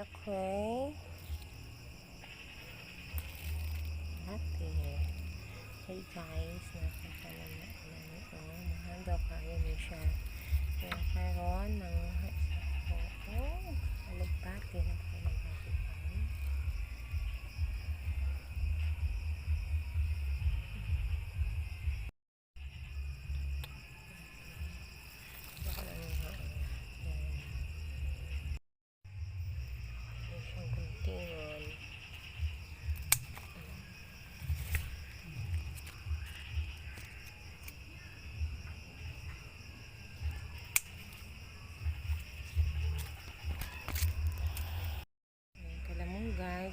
Okay. Ate. Hey guys, nakita na na namin. Oh, mahando kayo ni siya. Nakaroon ng oh, alugbati na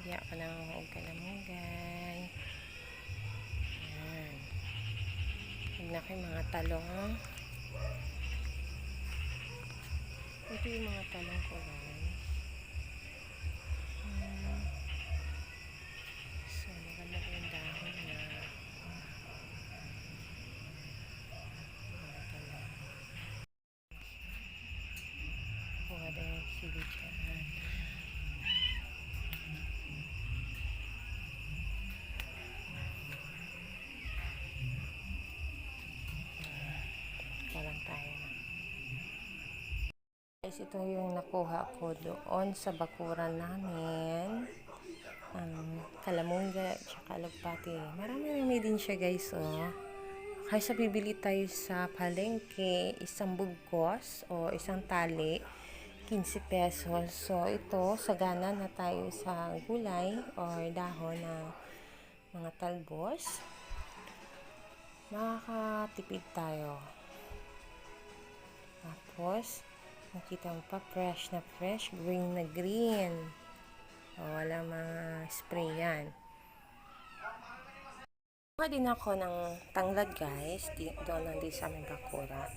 Kalamunggay, diya ka lang og kalamunggay. Ayan. Huwag na kayo mga talong. Ito yung mga talong ko guys. Hmm. So, maganda po yung dahon na mga talong. Kuha din yung sili. Guys, ito yung nakuha ko doon sa bakuran namin. Um, kalamungga, tsaka alagpati. Marami-rami din siya guys, oh. Kaysa bibili tayo sa palengke, isang bugkos o isang tali, 15 pesos. So, ito, sagana na tayo sa gulay or dahon na mga talbos. Makakatipid tayo. Tapos, makita mo pa fresh na fresh, green na green. O, wala mga spray yan. Kuha din ako ng tanglad guys, doon lang din sa aming bakura.